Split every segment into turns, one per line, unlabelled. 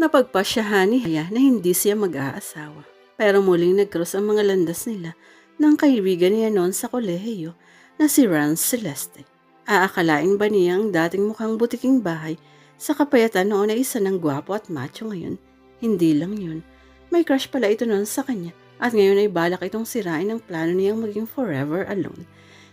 Napagpasyahan ni Haya na hindi siya mag-aasawa. Pero muling nagkrus ang mga landas nila ng kaibigan niya noon sa kolehiyo na si Rance Celeste. Aakalain ba niya ang dating mukhang butiking bahay sa kapayatan noon ay isa ng gwapo at macho ngayon? Hindi lang yun. May crush pala ito noon sa kanya at ngayon ay balak itong sirain ang plano niyang maging forever alone.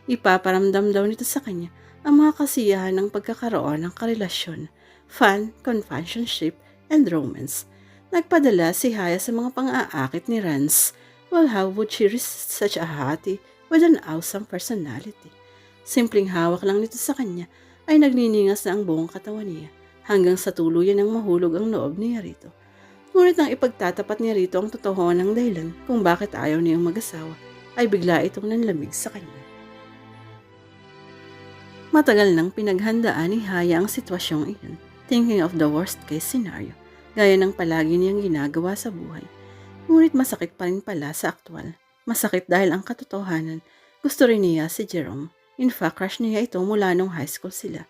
Ipaparamdam daw nito sa kanya ang mga kasiyahan ng pagkakaroon ng karelasyon, fun, companionship, and romance. Nagpadala si Haya sa mga pang-aakit ni Rance. Well, how would she resist such a hottie with an awesome personality? Simpleng hawak lang nito sa kanya ay nagniningas na ang buong katawan niya hanggang sa tuluyan ng mahulog ang loob niya rito. Ngunit nang ipagtatapat niya rito ang totoo ng dahilan kung bakit ayaw niyang mag-asawa, ay bigla itong nanlamig sa kanya. Matagal nang pinaghandaan ni Haya ang sitwasyong iyon, thinking of the worst case scenario, gaya ng palagi niyang ginagawa sa buhay. Ngunit masakit pa rin pala sa aktwal. Masakit dahil ang katotohanan, gusto rin niya si Jerome. In fact, crush niya ito mula nung high school sila.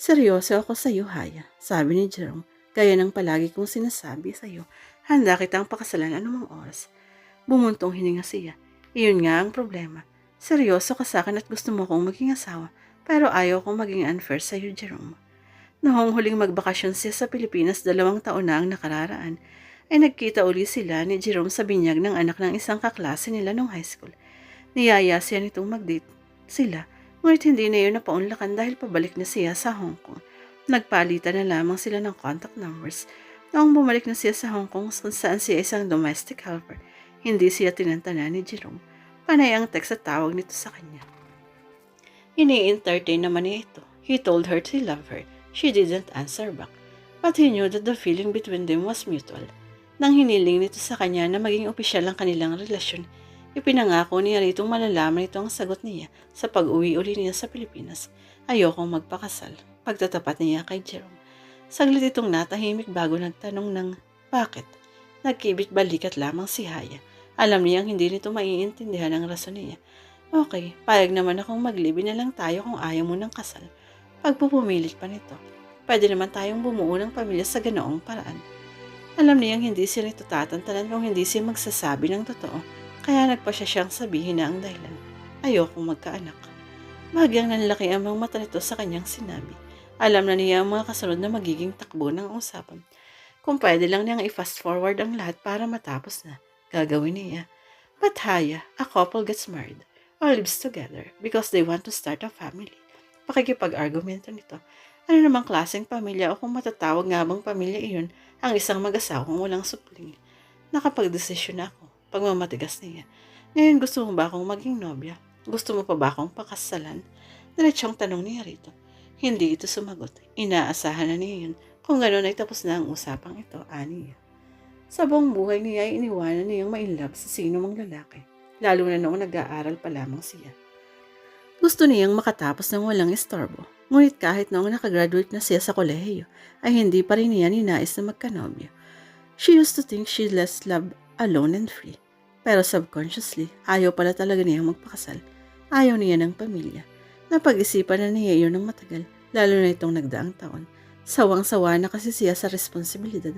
Seryoso ako sa iyo, Haya, sabi ni Jerome, gaya ng palagi kong sinasabi sa iyo. Handa kitang pakasalan anumang oras. Bumuntong hininga siya. Iyon nga ang problema. Seryoso ka sa akin at gusto mo kong maging asawa, pero ayaw kong maging unfair sa iyo, Jerome. Noong huling magbakasyon siya sa Pilipinas dalawang taon na ang nakararaan, ay nagkita uli sila ni Jerome sa binyag ng anak ng isang kaklase nila nung high school. Niyaya siya nitong mag-date sila, ngunit hindi na yun napaunlakan dahil pabalik na siya sa Hong Kong. Nagpalitan na lamang sila ng contact numbers. Noong bumalik na siya sa Hong Kung saan siya isang domestic helper, hindi siya tinantana ni Jerome. Panay ang text at tawag nito sa kanya. Ini-entertain naman niya ito. He told her to love her. She didn't answer back. But he knew that the feeling between them was mutual. Nang hiniling nito sa kanya na maging opisyal ang kanilang relasyon, ipinangako niya ritong malalaman ito ang sagot niya sa pag-uwi uli niya sa Pilipinas. Ayokong magpakasal. Pagtatapat niya kay Jerome. Saglit itong natahimik bago nagtanong ng bakit. Nagkibit balikat lamang si Haya. Alam niyang hindi nito maiintindihan ang rason niya. Okay, payag naman akong maglibi na lang tayo kung ayaw mo ng kasal. Pagpupumilit pa nito, pwede naman tayong bumuo ng pamilya sa ganoong paraan. Alam niyang hindi siya nito tatantanan kung hindi siya magsasabi ng totoo, kaya nagpa siya siyang sabihin na ang dahilan. Ayokong magkaanak. Bahagyang nanlaki ang mga mata nito sa kanyang sinabi. Alam na niya ang mga kasunod na magiging takbo ng usapan. Kung pwede lang niyang i-fast forward ang lahat para matapos na, gagawin niya. But Haya, a couple gets married or lives together because they want to start a family. Pakikipag-argumento nito. Ano namang klaseng pamilya o kung matatawag nga bang pamilya iyon ang isang mag-asawang walang supling. Nakapag-desisyon na ako. Pagmamatigas niya. Ngayon gusto mo ba akong maging nobya? Gusto mo pa ba akong pakasalan? Diretsong tanong niya rito. Hindi ito sumagot. Inaasahan na niya yun. Kung gano'n ay tapos na ang usapang ito, ani niya. Sa buong buhay niya ay iniwanan niyang ma-inlove sa sino mang lalaki. Lalo na noong nag-aaral pa lamang siya. Gusto niyang makatapos ng walang istorbo. Ngunit kahit noong nakagraduate na siya sa kolehiyo, ay hindi pa rin niya ninais na magkanobyo. She used to think she less loved alone and free. Pero subconsciously, ayaw pala talaga niyang magpakasal. Ayaw niya ng pamilya. Napag-isipan na niya iyon ng matagal, lalo na itong nagdaang taon. Sawang-sawa na kasi siya sa responsibilidad.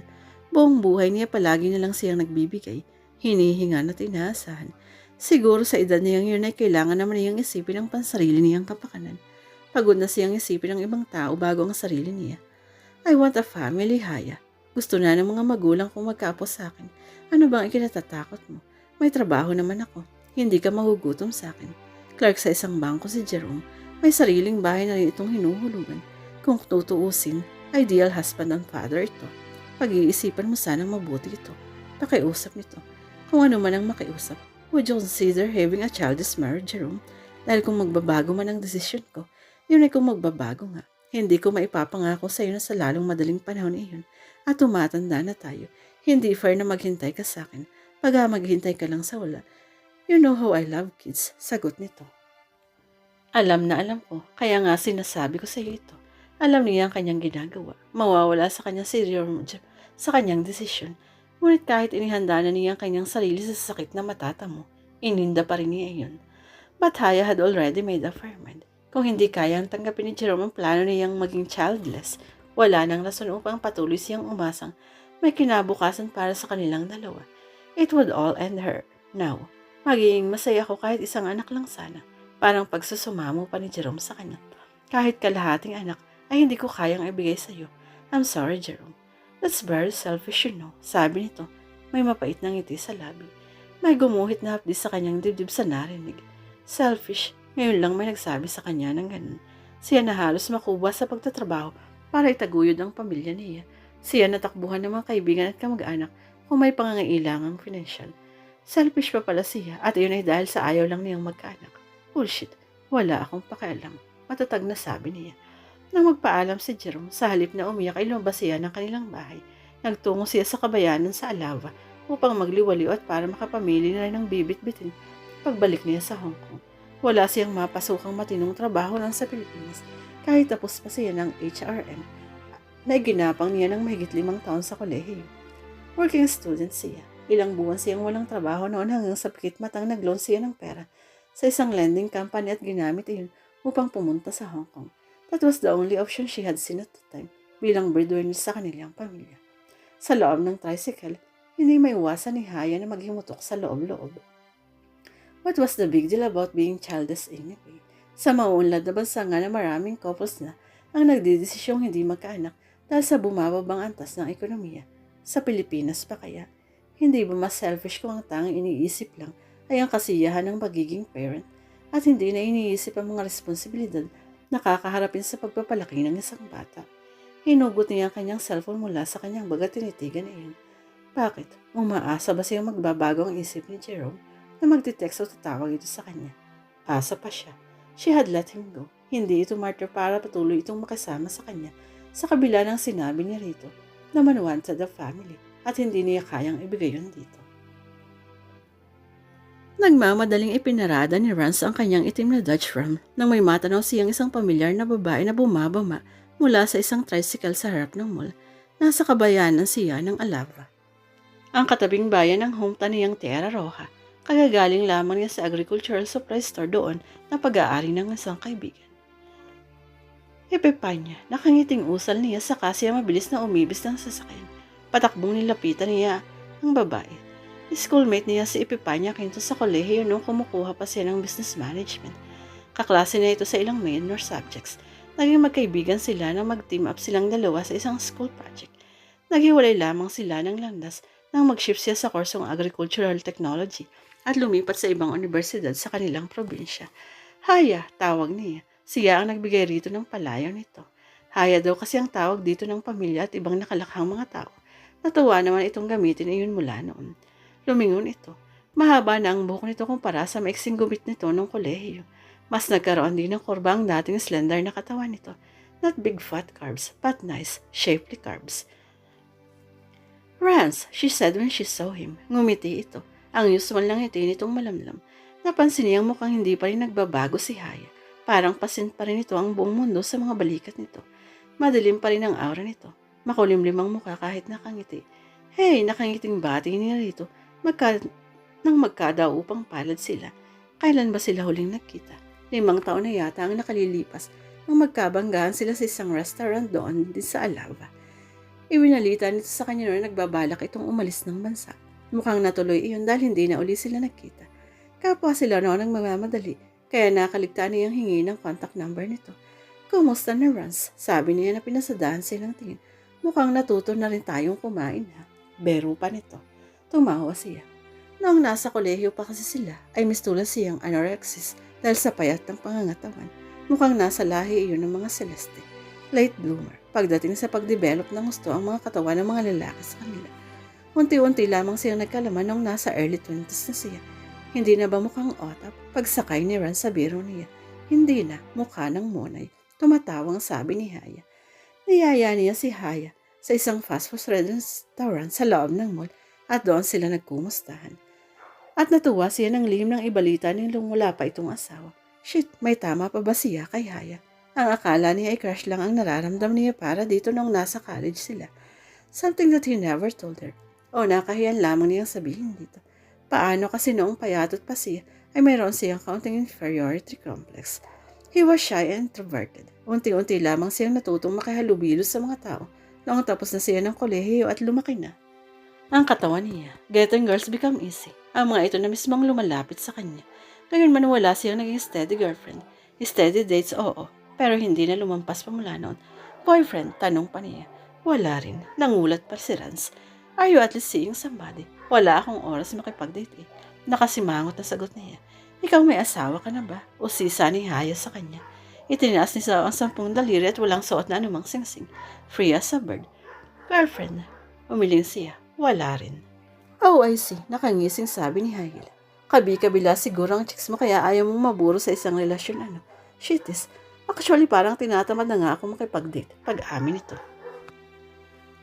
Buong buhay niya palagi na lang siyang nagbibigay, hinihinga at inaasahan. Siguro sa edad niyang yun ay kailangan naman niyang isipin ang pansarili niyang kapakanan. Pagod na siyang isipin ang ibang tao bago ang sarili niya. I want a family, Haya. Gusto na ng mga magulang kong magkapos sa akin. Ano bang ikinatatakot mo? May trabaho naman ako. Hindi ka magugutom sa akin. Clerk sa isang bangko si Jerome. May sariling bahay na rin itong hinuhulugan. Kung tutuusin, ideal husband and father ito. Pag-iisipan mo sanang mabuti ito. Pakiusap nito. Kung ano man ang makiusap, Would you consider having a child this marriage, Jerome? Dahil kung magbabago man ang desisyon ko, yun ay kung magbabago nga. Hindi ko maipapangako sa iyo na sa lalong madaling panahon iyon at tumatanda na tayo. Hindi fair na maghintay ka sa akin pag maghintay ka lang sa wala. You know how I love kids, sagot nito. Alam na alam ko, kaya nga sinasabi ko sa iyo ito. Alam niya ang kanyang ginagawa. Mawawala sa kanya si Jerome sa kanyang desisyon Ngunit kahit inihanda na niya ang kanyang sarili sa sakit na matatamo, ininda pa rin niya iyon. But Haya had already made her mind. Kung hindi kayang tanggapin ni Jerome ang plano niyang maging childless, Wala nang rason upang patuloy siyang umasang may kinabukasan para sa kanilang dalawa. It would all end her. Now, magiging masaya ako kahit isang anak lang sana. Parang pagsusumamo pa ni Jerome sa kanya. Kahit kalahating anak ay hindi ko kayang ibigay sa iyo. I'm sorry, Jerome. That's very selfish, you know. Sabi nito, may mapait na ngiti sa labi. May gumuhit na hapdi sa kanyang dibdib sa narinig. Selfish, ngayon lang may nagsabi sa kanya ng ganun. Siya na halos makuba sa pagtatrabaho para itaguyod ang pamilya niya. Siya natakbuhan ng mga kaibigan at kamag-anak kung may pangangailangang financial. Selfish pa pala siya at iyon ay dahil sa ayaw lang niyang magkaanak. Bullshit, wala akong pakialam. Matatag na sabi niya. Nang magpaalam si Jerome, sa halip na umiyak ay lumabas siya ng kanilang bahay. Nagtungo siya sa kabayanan sa Alava upang magliwaliw at para makapamili na ng bibit-bitin pagbalik niya sa Hong Kong. Wala siyang mapasukang matinong trabaho lang sa Pilipinas kahit tapos pa siya ng HRM na iginapang niya ng mahigit limang taon sa kolehiyo. Working student siya. Ilang buwan siyang walang trabaho noon hanggang sa pikit matang nag-loan siya ng pera sa isang lending company at ginamit iyon upang pumunta sa Hong Kong. That was the only option she had seen at the time bilang breadwinner sa kanilang pamilya. Sa loob ng tricycle, hindi may iwasan ni Haya na maghimutok sa loob-loob. What was the big deal about being childless anyway? Sa mauunlad na bansa nga na maraming couples na ang nagdidesisyong hindi magkaanak dahil sa bumababang antas ng ekonomiya. Sa Pilipinas pa kaya, hindi ba mas selfish kung ang tanging iniisip lang ay ang kasiyahan ng pagiging parent at hindi na iniisip ang mga responsibilidad nakakaharapin sa pagpapalaki ng isang bata. Hinugot niya ang kanyang cellphone mula sa kanyang baga tinitigan iyon. Bakit? Umaasa ba siyang magbabago ang isip ni Jerome na magtitext o tatawag ito sa kanya? Asa pa siya. She had let him go. Hindi ito martyr para patuloy itong makasama sa kanya sa kabila ng sinabi ni Rito na wanted the family at hindi niya kayang ibigay yun dito. Nagmamadaling ipinarada ni Rance ang kanyang itim na Dutch ram nang may matanaw siyang isang pamilyar na babae na bumabama mula sa isang tricycle sa harap ng mall. Nasa kabayanan siya ng Alava. Ang katabing bayan ng hometown niyang Tierra Roja, kagagaling lamang niya sa agricultural supply store doon na pag-aari ng isang kaibigan. Epepanya, nakangiting usal niya sa siya mabilis na umibis ng sasakyan. Patakbong nilapitan niya ang babae Schoolmate niya si Epipanya kinto sa kolehiyo nung kumukuha pa siya ng business management. Kaklase na ito sa ilang minor subjects. Naging magkaibigan sila nang mag-team up silang dalawa sa isang school project. Naghiwalay lamang sila ng landas nang mag-shift siya sa kursong agricultural technology at lumipat sa ibang universidad sa kanilang probinsya. Haya, tawag niya. Siya ang nagbigay rito ng palayaw nito. Haya daw kasi ang tawag dito ng pamilya at ibang nakalakhang mga tao. Natuwa naman itong gamitin iyon mula noon. Lumingon ito. Mahaba na ang buhok nito kumpara sa maiksing gumit nito nung kolehiyo. Mas nagkaroon din ng kurba ang dating slender na katawan nito. Not big fat carbs, but nice, shapely carbs. Rance, she said when she saw him. Ngumiti ito. Ang usual lang ngiti nitong malamlam. Napansin niyang mukhang hindi pa rin nagbabago si Haya. Parang pasin pa rin ito ang buong mundo sa mga balikat nito. Madilim pa rin ang aura nito. Makulimlim ang mukha kahit nakangiti. Hey, nakangiting bati niya rito Magka, nang magkada upang palad sila. Kailan ba sila huling nagkita? Limang taon na yata ang nakalilipas nang magkabanggahan sila sa isang restaurant doon din sa Alava. Iwinalita nito sa kanya noon nagbabalak itong umalis ng bansa. Mukhang natuloy iyon dahil hindi na uli sila nagkita. Kapwa sila noon ang mamamadali, kaya nakaligtaan niyang hingi ng contact number nito. Kumusta na Rance? Sabi niya na pinasadahan silang tingin. Mukhang natuto na rin tayong kumain ha. Bero pa nito. Tumawa siya. Noong nasa kolehiyo pa kasi sila, ay mistulan siyang anorexis dahil sa payat ng pangangatawan. Mukhang nasa lahi iyon ng mga celeste. Late bloomer. Pagdating sa pagdevelop ng gusto ang mga katawan ng mga lalaki sa kanila. Unti-unti lamang siyang nagkalaman noong nasa early 20s na siya. Hindi na ba mukhang otap? Pagsakay ni Ran sa biro niya. Hindi na, mukha ng monay. Tumatawang sabi ni Haya. Niyaya niya si Haya sa isang fast food restaurant sa loob ng mall at doon sila nagkumustahan. At natuwa siya ng lihim ng ibalita nilong wala pa itong asawa. Shit, may tama pa ba siya kay Haya? Ang akala niya ay crush lang ang nararamdam niya para dito nung nasa college sila. Something that he never told her. O nakahiyan lamang niyang sabihin dito. Paano kasi noong payatot pa siya ay mayroon siyang counting inferiority complex. He was shy and introverted. Unti-unti lamang siyang natutong makihalubilo sa mga tao noong tapos na siya ng kolehiyo at lumaki na. Ang katawan niya, getting girls become easy. Ang mga ito na mismong lumalapit sa kanya. Ngayon man wala siyang naging steady girlfriend. Steady dates, oo. Pero hindi na lumampas pa mula noon. Boyfriend, tanong pa niya. Wala rin. Nangulat pa si Rans. Are you at least seeing somebody? Wala akong oras makipag-date eh. Nakasimangot na sagot niya. Ikaw may asawa ka na ba? O sisa ni Haya sa kanya. Itinaas ni Sao ang sampung daliri at walang suot na anumang singsing. Free as a bird. Girlfriend. Umiling siya. Wala rin. Oh, I see. Nakangising sabi ni Hagil. Kabi-kabila siguro ang chicks mo kaya ayaw mong maburo sa isang relasyon ano. Shit is, actually parang tinatamad na nga ako makipag-date pag amin ito.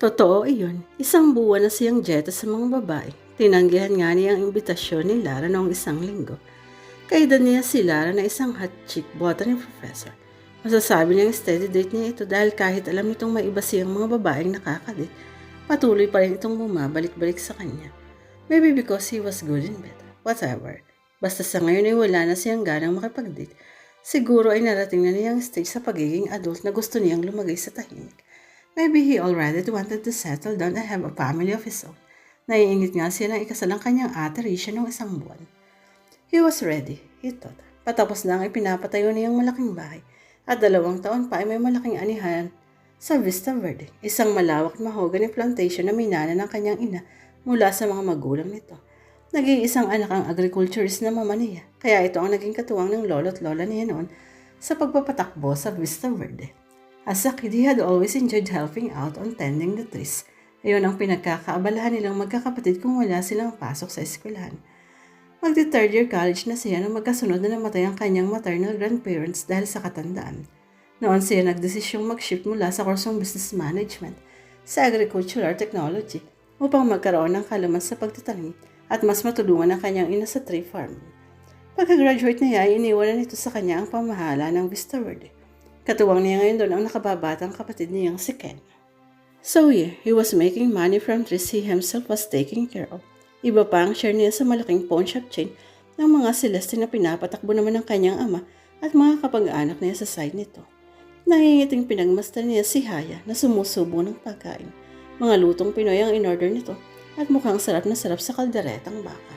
Totoo iyon. Isang buwan na siyang jeta sa mga babae. Tinanggihan nga niya ang imbitasyon ni Lara noong isang linggo. Kaida niya si Lara na isang hot chick botany professor. Masasabi niyang steady date niya ito dahil kahit alam nitong may iba siyang mga babaeng nakakadate, patuloy pa rin itong bumabalik-balik sa kanya. Maybe because he was good in bed. Whatever. Basta sa ngayon ay wala na siyang ganang makipag-date. Siguro ay narating na niya ang stage sa pagiging adult na gusto niyang lumagay sa tahimik. Maybe he already wanted to settle down and have a family of his own. Naiingit nga siya ng ikasalang kanyang ate Risha noong isang buwan. He was ready, he thought. Patapos na ang ipinapatayo niyang malaking bahay at dalawang taon pa ay may malaking anihan sa Vista Verde, isang malawak na mahogany plantation na minana ng kanyang ina mula sa mga magulang nito. Naging isang anak ang agriculturist na mama niya, kaya ito ang naging katuwang ng lolo at lola niya noon sa pagpapatakbo sa Vista Verde. As a kid, he had always enjoyed helping out on tending the trees. Ayun ang pinagkakaabalahan nilang magkakapatid kung wala silang pasok sa eskwelahan. Magti third year college na siya nang magkasunod na namatay ang kanyang maternal grandparents dahil sa katandaan. Noon siya nagdesisyong mag-shift mula sa kursong business management sa agricultural technology upang magkaroon ng kalaman sa pagtatanim at mas matulungan ang kanyang ina sa tree farming. Pagka-graduate niya, iniwan na nito sa kanya ang pamahala ng Vista Verde. Katuwang niya ngayon doon ang nakababatang kapatid niyang si Ken. So yeah, he was making money from trees he himself was taking care of. Iba pa ang share niya sa malaking pawn shop chain ng mga Celeste na pinapatakbo naman ng kanyang ama at mga kapag-anak niya sa side nito. Nangingiting pinagmastan niya si Haya na sumusubo ng pagkain. Mga lutong Pinoy ang in-order nito at mukhang sarap na sarap sa kalderetang baka.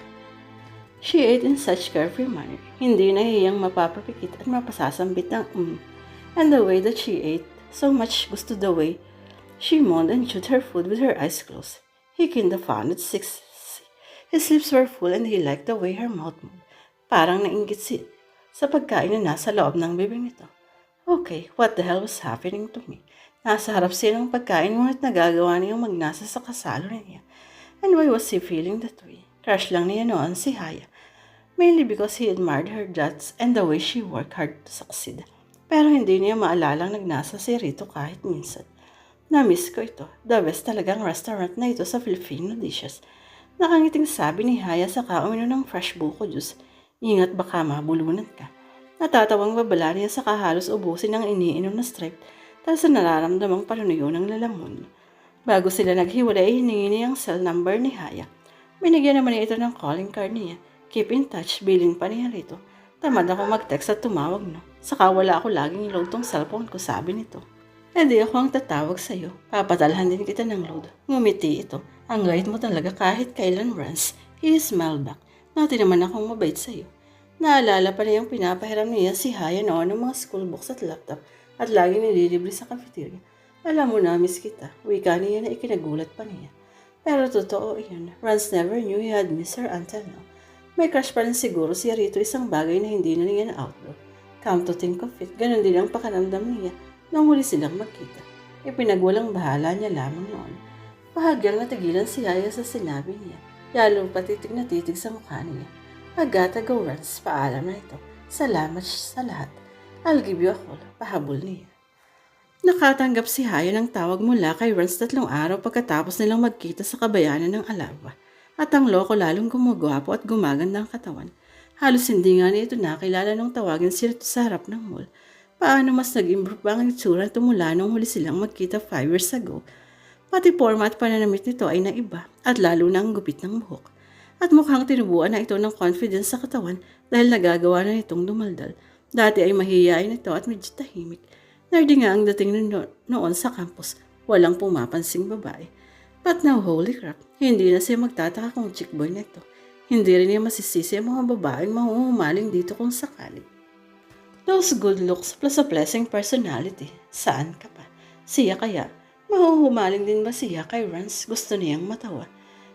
She ate in such carefree manner, hindi nahiyang mapapapikit at mapasasambit ng um. And the way that she ate, so much gusto the way she moaned and chewed her food with her eyes closed. He kinda found it sexy. His lips were full and he liked the way her mouth moved. Parang nainggit si sa pagkain na nasa loob ng bibig nito. Okay, what the hell was happening to me? Nasa harap siya ng pagkain ngunit nagagawa niyang magnasa sa kasalo niya. And why was he feeling that way? Crush lang niya noon si Haya. Mainly because he admired her guts and the way she worked hard to succeed. Pero hindi niya maalalang nagnasa si Rito kahit minsan. Na-miss ko ito. The best talagang restaurant na ito sa Filipino dishes. Nakangiting sabi ni Haya sa kauminom ng fresh buko juice. Ingat baka mabulunan ka. Natatawang babala niya sa kahalos ubusin ng iniinom na stripe dahil sa nararamdamang panunuyo ng lalamon. Bago sila naghiwalay, hiningi niya ang cell number ni Haya. Binigyan naman niya ito ng calling card niya. Keep in touch, bilin pa niya rito. Tamad ako mag-text at tumawag, no? Saka wala ako laging load tong cellphone ko, sabi nito. Hindi ako ang tatawag sa'yo. Papatalhan din kita ng load. Ngumiti ito. Ang gait mo talaga kahit kailan runs. He smiled back. Nati naman akong mabait sa'yo. Naalala pa niyang pinapahiram niya si Haya noon ng mga school books at laptop at lagi nililibre sa cafeteria. Alam mo na, miss kita. Wika niya na ikinagulat pa niya. Pero totoo yun. Rans never knew he had missed her until now. May crush pa rin siguro si Rito isang bagay na hindi na niya na-outgrow. Come to think of it, ganun din ang pakanamdam niya nang huli silang magkita. Ipinagwalang bahala niya lamang noon. Bahagyang natigilan si Haya sa sinabi niya. Lalo patitig na titig sa mukha niya. Agata go runs, paalam na ito. Salamat sa lahat. I'll give you a call. Pahabol niya. Nakatanggap si Haya ng tawag mula kay Rans tatlong araw pagkatapos nilang magkita sa kabayanan ng Alaba. At ang loko lalong gumagwapo at gumaganda ang katawan. Halos hindi nga niya ito nakilala nung tawagin sila sa harap ng mall. Paano mas nag-improve ang itsura tumula nung huli silang magkita 5 years ago? Pati format pananamit nito ay naiba at lalo na ang gupit ng buhok. At mukhang tinubuan na ito ng confidence sa katawan dahil nagagawa na nitong dumaldal. Dati ay mahihayin ito at medyo tahimik. Nerdy nga ang dating no- noon sa campus. Walang pumapansing babae. But now, holy crap, hindi na siya magtataka kung chick boy na ito. Hindi rin niya masisisi ang mga babaeng mahuhumaling dito kung sakali. Those good looks plus a pleasing personality. Saan ka pa? Siya kaya? Mahuhumaling din ba siya kay Rance? Gusto niyang matawa.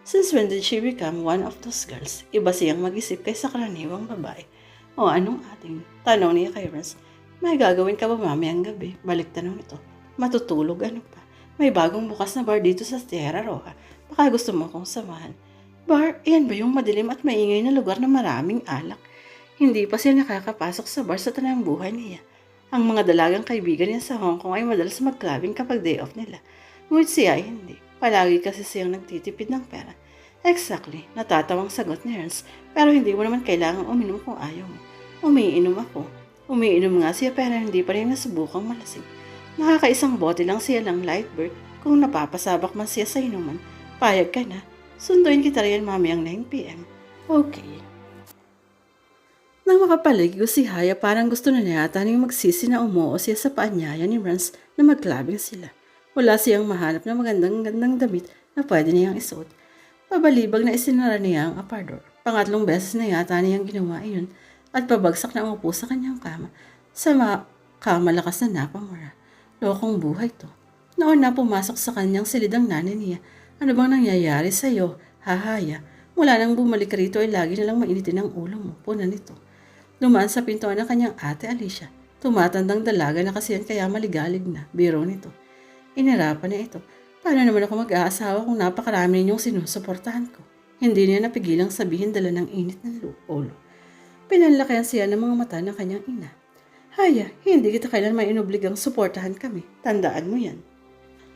Since when did she become one of those girls? Iba siyang mag-isip kaysa karaniwang babae. O anong ating? Tanong niya kay Rance. May gagawin ka ba mamayang gabi? Balik tanong ito. Matutulog ano pa? May bagong bukas na bar dito sa Sierra Roja. Baka gusto mo akong samahan. Bar, iyan ba yung madilim at maingay na lugar na maraming alak? Hindi pa siya nakakapasok sa bar sa tanang buhay niya. Ang mga dalagang kaibigan niya sa Hong Kong ay madalas mag-clubbing kapag day off nila. Ngunit siya ay hindi. Palagi kasi siyang nagtitipid ng pera. Exactly, natatawang sagot ni Ernst. Pero hindi mo naman kailangang uminom kung ayaw mo. Umiinom ako. Umiinom nga siya pero hindi pa rin nasubukang malasing. Nakakaisang bote lang siya ng Lightbird. Kung napapasabak man siya sa inuman, payag ka na. Sunduin kita riyan mamayang 9pm. Okay. Nang makapaligo si Haya parang gusto na niya yata niyang magsisi na umuo siya sa paanyaya ni Rance na magklabing sila. Wala siyang mahanap na magandang gandang damit na pwede niyang isuot. Pabalibag na isinara niya ang aparador. Pangatlong beses na yata niyang ginawa iyon at pabagsak na umupo sa kanyang kama sa ma kamalakas na napamura. Lokong buhay to. Noon na pumasok sa kanyang silidang nanay niya. Ano bang nangyayari sa iyo, hahaya? Mula nang bumalik rito ay lagi na lang mainitin ang ulo mo. Puna nito. Lumaan sa pintuan ng kanyang ate Alicia. Tumatandang dalaga na kasi yan kaya maligalig na. Biro nito. Inirapan niya ito. Paano naman ako mag-aasawa kung napakarami ninyong sinusuportahan ko? Hindi niya napigilang sabihin dala ng init ng ulo. Pinanlakihan siya ng mga mata ng kanyang ina. Haya, hindi kita kailan may inobligang suportahan kami. Tandaan mo yan.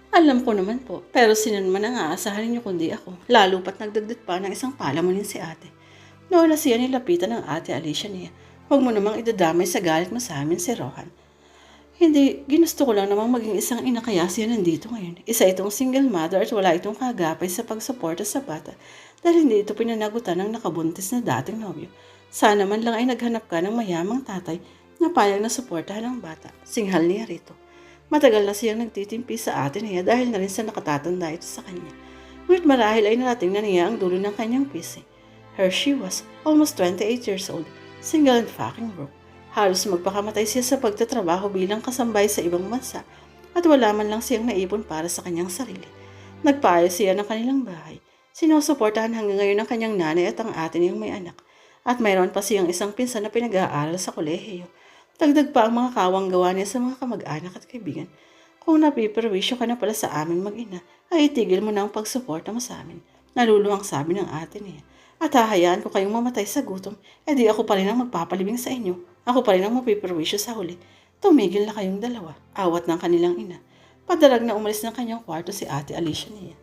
Alam ko naman po, pero sino naman ang aasahan ninyo kundi ako. Lalo pat nagdagdag pa ng isang palamunin si ate. Noon na siya nilapitan ng ate Alicia niya. Huwag mo namang idadamay sa galit mo sa amin si Rohan. Hindi, ginusto ko lang namang maging isang ina kaya siya nandito ngayon. Isa itong single mother at wala itong kagapay sa pagsuporta sa bata dahil hindi ito pinanagutan ng nakabuntis na dating nobyo. Sana man lang ay naghanap ka ng mayamang tatay na payag na suportahan ng bata. Singhal niya rito. Matagal na siyang nagtitimpi sa atin niya dahil na rin sa nakatatanda ito sa kanya. Ngunit marahil ay narating na niya ang dulo ng kanyang pisi. Her she was almost 28 years old, single and fucking broke. Halos magpakamatay siya sa pagtatrabaho bilang kasambay sa ibang bansa at wala man lang siyang naipon para sa kanyang sarili. Nagpaayos siya ng kanilang bahay. Sinusuportahan hanggang ngayon ng kanyang nanay at ang atin niyang may anak. At mayroon pa siyang isang pinsan na pinag-aaral sa kolehiyo. Dagdag pa ang mga kawang gawa niya sa mga kamag-anak at kaibigan. Kung napiperwisyo ka na pala sa amin mag-ina, ay itigil mo na ang pagsuporta mo sa amin. Naluluwang sabi ng ate niya. At hahayaan ko kayong mamatay sa gutom, edi ako pa rin ang magpapalibing sa inyo. Ako pa rin ang mapiperwisyo sa huli. Tumigil na kayong dalawa. Awat ng kanilang ina. Padalag na umalis ng kanyang kwarto si ate Alicia niya.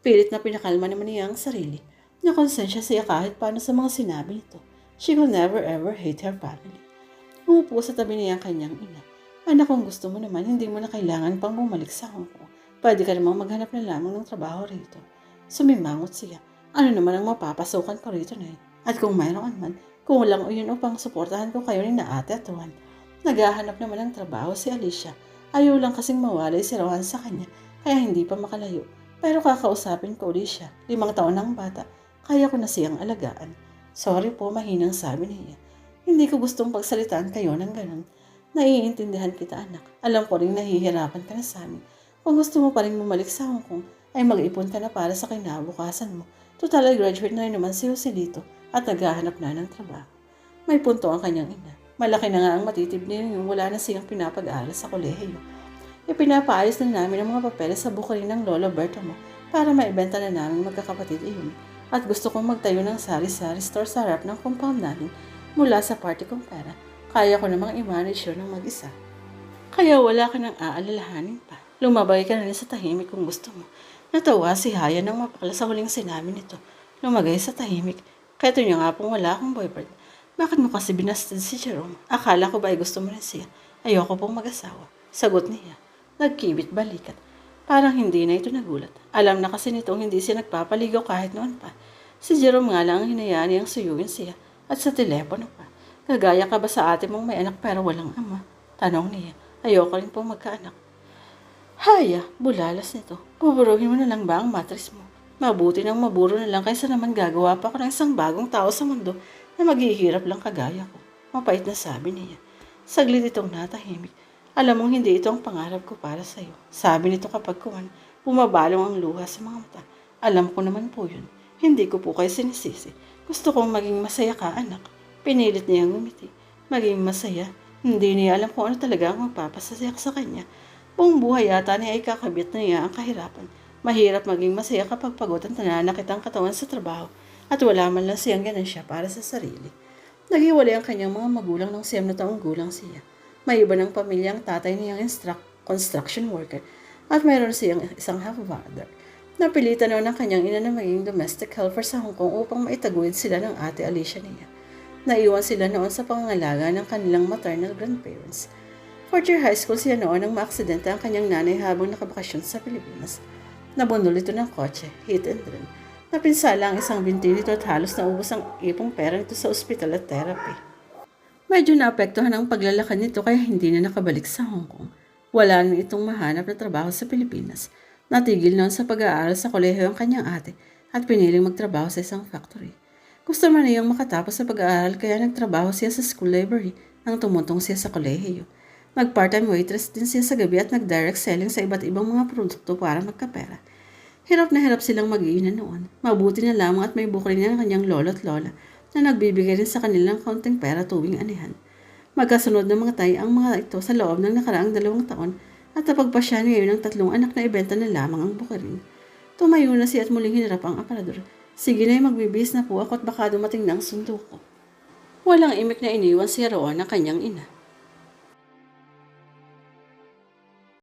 Pilit na pinakalma naman niya ang sarili. Nakonsensya siya kahit paano sa mga sinabi nito. She will never ever hate her family. Umupo sa tabi niya ang kanyang ina. Anak, kung gusto mo naman, hindi mo na kailangan pang bumalik sa Hong Kong. Pwede ka namang maghanap na lamang ng trabaho rito. Sumimangot siya. Ano naman ang mapapasukan ko rito na At kung mayroon man, kung lang o yun upang suportahan ko kayo ni na ate at Juan. Naghahanap naman ng trabaho si Alicia. Ayaw lang kasing mawalay si Rohan sa kanya, kaya hindi pa makalayo. Pero kakausapin ko ulit siya, limang taon ng bata, kaya ko na siyang alagaan. Sorry po, mahinang sabi niya. Hindi ko gustong pagsalitaan kayo ng ganun. Naiintindihan kita anak. Alam ko rin nahihirapan ka na sa amin. Kung gusto mo pa rin bumalik sa Hong Kong, ay mag-ipon ka na para sa kinabukasan mo. Total ay graduate na rin naman si Jose dito at naghahanap na ng trabaho. May punto ang kanyang ina. Malaki na nga ang matitib niya yung wala na siyang pinapag-aaral sa kolehiyo. Ipinapaayos na namin ang mga papeles sa bukirin ng Lolo Berta mo para maibenta na namin magkakapatid iyon. At gusto kong magtayo ng sari-sari store sa harap ng compound namin mula sa party kong pera. Kaya ko namang i-manage yun ng mag-isa. Kaya wala ka nang aalalahanin pa. Lumabay ka na sa tahimik kung gusto mo. Natawa si Haya nang mapakala sa huling sinabi nito. Lumagay sa tahimik. Kaya niya nga pong wala akong boyfriend. Bakit mo kasi binastid si Jerome? Akala ko ba ay gusto mo rin siya? Ayoko pong mag-asawa. Sagot niya. Nagkibit balikat. Parang hindi na ito nagulat. Alam na kasi nitong hindi siya nagpapaligaw kahit noon pa. Si Jerome nga lang ang hinayaan niyang suyuin siya at sa telepono pa. Kagaya ka ba sa ate mong may anak pero walang ama? Tanong niya. Ayoko rin pong magkaanak. Haya, bulalas nito. Buburuhin mo na lang ba ang matris mo? Mabuti nang maburo na lang kaysa naman gagawa pa ako ng isang bagong tao sa mundo na maghihirap lang kagaya ko. Mapait na sabi niya. Saglit itong natahimik. Alam mong hindi ito ang pangarap ko para sa'yo. Sabi nito kapag kuwan, bumabalong ang luha sa mga mata. Alam ko naman po yun. Hindi ko po kayo sinisisi. Gusto kong maging masaya ka, anak. Pinilit niyang ngumiti. Maging masaya. Hindi niya alam kung ano talaga ang magpapasaya sa kanya. Buong buhay yata niya ay kakabit na niya ang kahirapan. Mahirap maging masaya kapag pagod at nananakit ang katawan sa trabaho at wala man lang siyang ganansya para sa sarili. Naghiwalay ang kanyang mga magulang ng siyam na taong gulang siya. May iba ng pamilya ang tatay niyang instruct, construction worker at mayroon siyang isang half-brother. Napilitan noon ng kanyang ina na maging domestic helper sa Hong Kong upang maitaguyod sila ng ate Alicia niya. Naiwan sila noon sa pangangalaga ng kanilang maternal grandparents. Fourth year high school siya noon nang maaksidente ang kanyang nanay habang nakabakasyon sa Pilipinas. Nabundol ito ng kotse, hit and run. Napinsala ang isang binti nito at halos naubos ang ipong pera nito sa ospital at therapy. Medyo naapektuhan ang paglalakad nito kaya hindi na nakabalik sa Hong Kong. Wala na itong mahanap na trabaho sa Pilipinas. Natigil noon sa pag-aaral sa kolehiyo ang kanyang ate at piniling magtrabaho sa isang factory. Gusto man niyang makatapos sa pag-aaral kaya nagtrabaho siya sa school library nang tumutong siya sa kolehiyo. Mag-part-time waitress din siya sa gabi at nag-direct selling sa iba't ibang mga produkto para magkapera. Hirap na hirap silang mag-iinan noon. Mabuti na lamang at may bukli niya ang kanyang lolo at lola na nagbibigay rin sa kanilang kaunting pera tuwing anihan. Magkasunod na mga tay ang mga ito sa loob ng nakaraang dalawang taon at napagpasya ngayon ng tatlong anak na ibenta na lamang ang bukirin. Tumayo na siya at muling hinarap ang aparador. Sige na magbibis na po ako at baka dumating na ang sundo ko. Walang imik na iniwan si roon ng kanyang ina.